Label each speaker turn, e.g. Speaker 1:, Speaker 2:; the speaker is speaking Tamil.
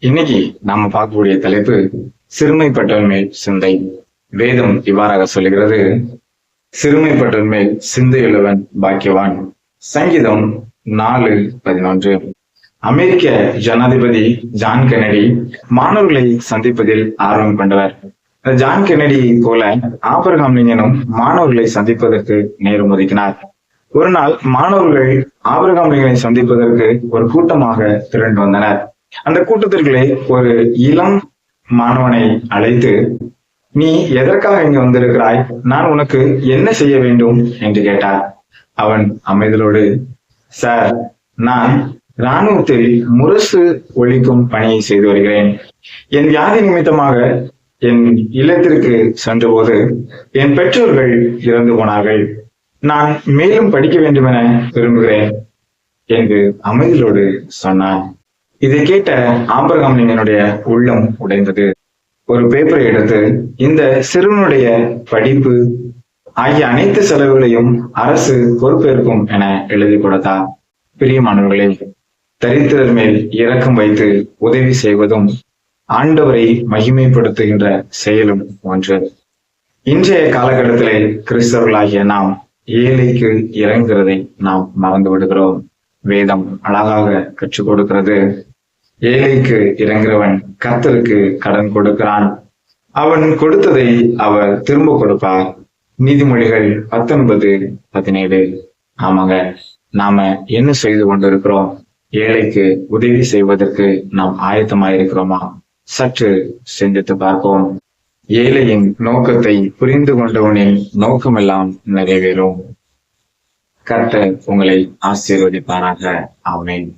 Speaker 1: இன்னைக்கு நாம பார்க்கக்கூடிய தலைப்பு சிறுமைப்பட்டவன் மேல் சிந்தை. வேதம் இவ்வாறாக சொல்லுகிறது சிறுமைப்பட்டவன் மேல் சிந்தையுள்ளவன் பாக்கியவான். சங்கீதம் நாலு பதினொன்று. அமெரிக்க ஜனாதிபதி ஜான் கெனடி மாணவர்களை சந்திப்பதில் ஆர்வம் கொண்டவர். ஜான் கெனடி போல ஆபரகாம் லிங்கனும் மாணவர்களை சந்திப்பதற்கு நேரம் ஒதுக்கினார். ஒரு நாள் மாணவர்கள் ஆபரகாம் லிங்கனை சந்திப்பதற்கு ஒரு கூட்டமாக திரண்டு வந்தனர். அந்த கூட்டத்திற்குள்ளே ஒரு இளம் மாணவனை அழைத்து நீ எதற்காக இங்க வந்திருக்கிறாய்? நான் உனக்கு என்ன செய்ய வேண்டும்? என்று கேட்டார் அவன் அமைதலோடு சார் நான் இராணுவத்தில் முரசு ஒழிக்கும் பணியை செய்து வருகிறேன். என் வியாதி நிமித்தமாக என் இல்லத்திற்கு சென்றபோது என் பெற்றோர்கள் இறந்து போனார்கள். நான் மேலும் படிக்க வேண்டும் என விரும்புகிறேன் என்று அமைதலோடு சொன்னான். இதை கேட்ட ஆம்பரகாம்லிங்கனுடைய உள்ளம் உடைந்தது. ஒரு பேப்பரை எடுத்து இந்த சிறுவனுடைய படிப்பு ஆகிய அனைத்து செலவுகளையும் அரசு பொறுப்பேற்கும் என எழுதி கொடுத்தார் பிரியமானவர்களே தரித்திரர் மேல் இரக்கம் வைத்து உதவி செய்வதும் ஆண்டவரை மகிமைப்படுத்துகின்ற செயலும் ஒன்று. இன்றைய காலகட்டத்திலே கிறிஸ்தவர்களாகிய நாம் ஏழைக்கு இறங்குகிறதை நாம் மறந்து விடுகிறோம். வேதம் அழகாக கற்றுக் கொடுக்கிறது. ஏழைக்கு இறங்குறவன் கர்த்தருக்கு கடன் கொடுக்கிறான். அவன் கொடுத்ததை அவர் திரும்ப கொடுப்பார். நீதிமொழிகள் பத்தொன்பது பதினேழு. ஆமாங்க நாம என்ன செய்து கொண்டிருக்கிறோம்? ஏழைக்கு உதவி செய்வதற்கு நாம் ஆயத்தமாயிருக்கிறோமா? சற்று சிந்தித்து பார்ப்போம். ஏழையின் நோக்கத்தை புரிந்து கொண்டவனின் நோக்கமெல்லாம் நிறைவேறும். கர்த்தர் உங்களை ஆசீர்வதிப்பாராக. ஆமேன்.